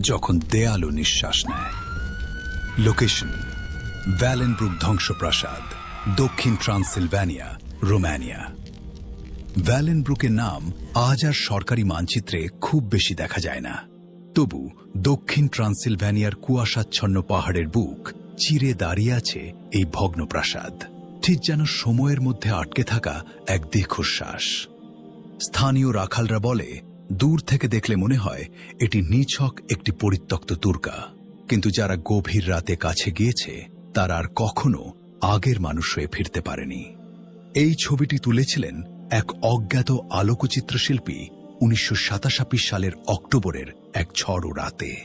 যখন দেয়ালও নিঃশ্বাস নেয়। লোকেশন ভ্যালেনব্রুক ধ্বংসপ্রাসাদ, দক্ষিণ ট্রান্সিলভ্যানিয়া রোমানিয়া ভ্যালেনব্রুকের নাম আজ আর সরকারি মানচিত্রে খুব বেশি দেখা যায় না। তবু দক্ষিণ ট্রান্সিলভ্যানিয়ার কুয়াশাচ্ছন্ন পাহাড়ের বুক চিরে দাঁড়িয়ে আছে এই ভগ্নপ্রাসাদ। ঠিক যেন সময়ের মধ্যে আটকে থাকা এক দীর্ঘশ্বাস। স্থানীয় রাখালরা বলে দূর থেকে দেখলে মনে হয় এটি নিছক একটি পরিত্যক্ত দুর্গা। কিন্তু যারা গভীর রাতে কাছে গিয়েছে, তারা আর কখনো আগের মানুষ হয়ে ফিরতে পারেনি। এই ছবিটি তুলেছিলেন এক অজ্ঞাত আলোকচিত্র শিল্পী উনিশশো সালের অক্টোবরের এক ঝড় রাতে।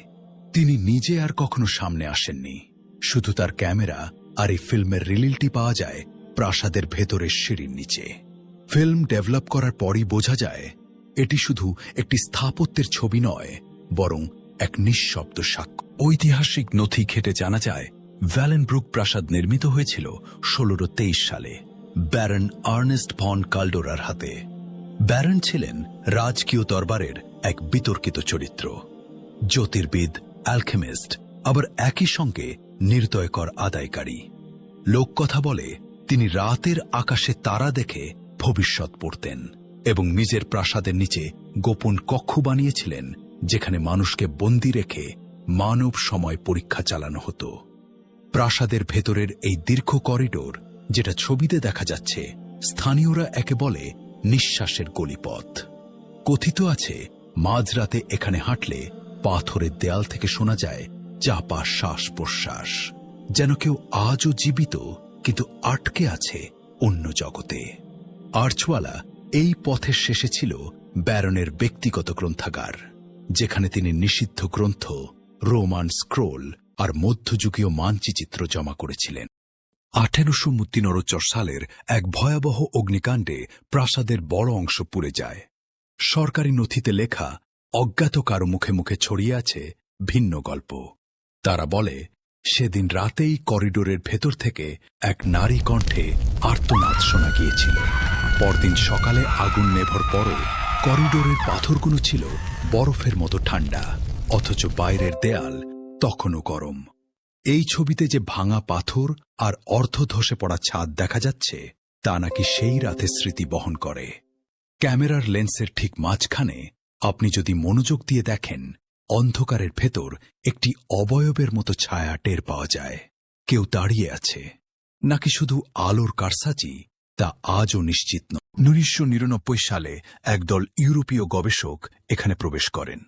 তিনি নিজে আর কখনো সামনে আসেননি। শুধু তার ক্যামেরা আর এই ফিল্মের রিলিলটি পাওয়া যায় প্রাসাদের ভেতরের সিঁড়ির নিচে। ফিল্ম ডেভেলপ করার পরই বোঝা যায় এটি শুধু একটি স্থাপত্যের ছবি নয়, বরং এক নিঃশব্দ সাক্ষ্য। ঐতিহাসিক নথি ঘেটে জানা যায়, ভ্যালেনব্রুক প্রাসাদ নির্মিত হয়েছিল তেইশ সালে, ব্যারন আর্নেস্ট ভন কালডোরার হাতে। ব্যারন ছিলেন রাজকীয় দরবারের এক বিতর্কিত চরিত্র। জ্যোতির্বিদ, অ্যালকেমিস্ট, আবার একই সঙ্গে নির্দয়কর আদায়কারী। লোককথা বলে, তিনি রাতের আকাশে তারা দেখে ভবিষ্যৎ পড়তেন। এবং নিজের প্রাসাদের নিচে গোপন কক্ষ বানিয়েছিলেন, যেখানে মানুষকে বন্দি রেখে মানব সময় পরীক্ষা চালানো হতো। প্রাসাদের ভেতরের এই দীর্ঘ করিডোর, যেটা ছবিতে দেখা যাচ্ছে, স্থানীয়রা একে বলে নিঃশ্বাসের গলিপথ। কথিত আছে, মাঝরাতে এখানে হাঁটলে পাথরের দেয়াল থেকে শোনা যায় চাপা শ্বাস প্রশ্বাস যেন কেউ আজও জীবিত, কিন্তু আটকে আছে অন্য জগতে। আর্চওয়ালা এই পথের শেষে ছিল ব্যারনের ব্যক্তিগত গ্রন্থাগার, যেখানে তিনি নিষিদ্ধ গ্রন্থ, রোমান স্ক্রোল আর মধ্যযুগীয় মানচিত্র জমা করেছিলেন। আঠেরোশো মুত্তিনরচর সালের এক ভয়াবহ অগ্নিকাণ্ডে প্রাসাদের বড় অংশ পুড়ে যায়। সরকারি নথিতে লেখা অজ্ঞাত কারও মুখে মুখে ছড়িয়ে আছে ভিন্ন গল্প। তারা বলে সেদিন রাতেই করিডোরের ভেতর থেকে এক নারী কণ্ঠে আর্তনাদ শোনা গিয়েছিল। পরদিন সকালে আগুন নেভর পরও করিডোরের পাথরগুলো ছিল বরফের মতো ঠান্ডা, অথচ বাইরের দেয়াল তখনও গরম। এই ছবিতে যে ভাঙা পাথর আর অর্ধ ধসে পড়া ছাদ দেখা যাচ্ছে, তা নাকি সেই রাতে স্মৃতি বহন করে। ক্যামেরার লেন্সের ঠিক মাঝখানে আপনি যদি মনোযোগ দিয়ে দেখেন অন্ধকারের ভেতর একটি অবয়বের মতো ছায়া টের পাওয়া যায়। কেউ দাঁড়িয়ে আছে, নাকি শুধু আলোর কারসাজি, তা আজও নিশ্চিত নয়। উনিশশো সালে একদল ইউরোপীয় গবেষক এখানে প্রবেশ করেন।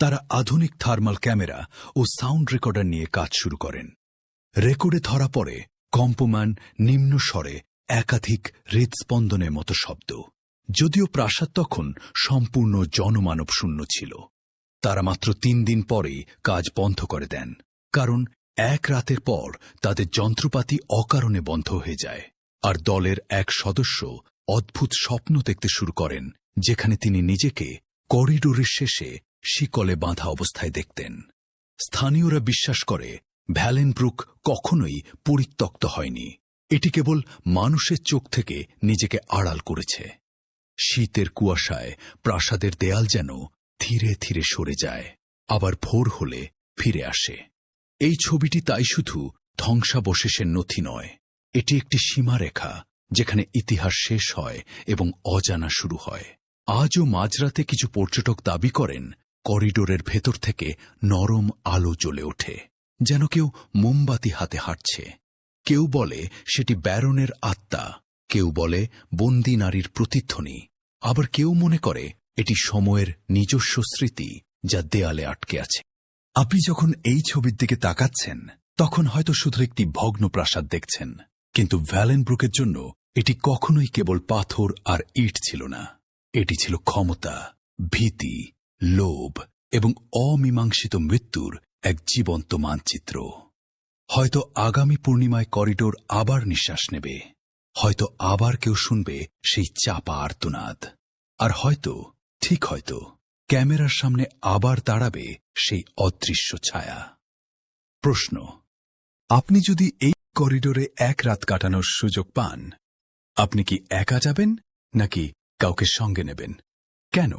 তারা আধুনিক থার্মাল ক্যামেরা ও সাউন্ড রেকর্ডার নিয়ে কাজ শুরু করেন। রেকর্ডে ধরা পড়ে কম্পমান, নিম্ন স্বরে, একাধিক হৃদস্পন্দনের মতো শব্দ, যদিও প্রাসাদ তখন সম্পূর্ণ জনমানব শূন্য ছিল। তারা মাত্র তিন দিন পরেই কাজ বন্ধ করে দেন, কারণ এক রাতের পর তাদের যন্ত্রপাতি অকারণে বন্ধ হয়ে যায়। আর দলের এক সদস্য অদ্ভুত স্বপ্ন দেখতে শুরু করেন, যেখানে তিনি নিজেকে করিডোরের শেষে শিকলে বাঁধা অবস্থায় দেখতেন। স্থানীয়রা বিশ্বাস করে ভ্যালেনব্রুক কখনোই পরিত্যক্ত হয়নি। এটি কেবল মানুষের চোখ থেকে নিজেকে আড়াল করেছে। শীতের কুয়াশায় প্রাসাদের দেয়াল যেন ধীরে ধীরে সরে যায়, আবার ভোর হলে ফিরে আসে। এই ছবিটি তাই শুধু ধ্বংসাবশেষের নথি নয়, এটি একটি সীমারেখা যেখানে ইতিহাস শেষ হয় এবং অজানা শুরু হয়। আজও মাঝরাতে কিছু পর্যটক দাবি করেন, করিডোরের ভেতর থেকে নরম আলো জ্বলে ওঠে, যেন কেউ মোমবাতি হাতে হাঁটছে। কেউ বলে সেটি ব্যারনের আত্মা, কেউ বলে বন্দি নারীর প্রতিধ্বনি, আবার কেউ মনে করে এটি সময়ের নিজস্ব স্মৃতি যা দেয়ালে আটকে আছে। আপনি যখন এই ছবির দিকে তাকাচ্ছেন, তখন হয়তো শুধু একটি ভগ্ন প্রাসাদ দেখছেন, কিন্তু ভ্যালেনব্রুকের জন্য এটি কখনোই কেবল পাথর আর ইট ছিল না। এটি ছিল ক্ষমতা, ভীতি, লোভ এবং অমীমাংসিত মৃত্যুর এক জীবন্ত মানচিত্র। হয়তো আগামী পূর্ণিমায় করিডোর আবার নিঃশ্বাস নেবে, হয়তো আবার কেউ শুনবে সেই চাপা আর্তনাদ, আর হয়তো ঠিক হয়তো ক্যামেরার সামনে আবার দাঁড়াবে সেই অদৃশ্য ছায়া। প্রশ্ন, আপনি যদি এই করিডোরে এক রাত কাটানোর সুযোগ পান, আপনি কি একা যাবেন নাকি কাউকে সঙ্গে নেবেন? কেন?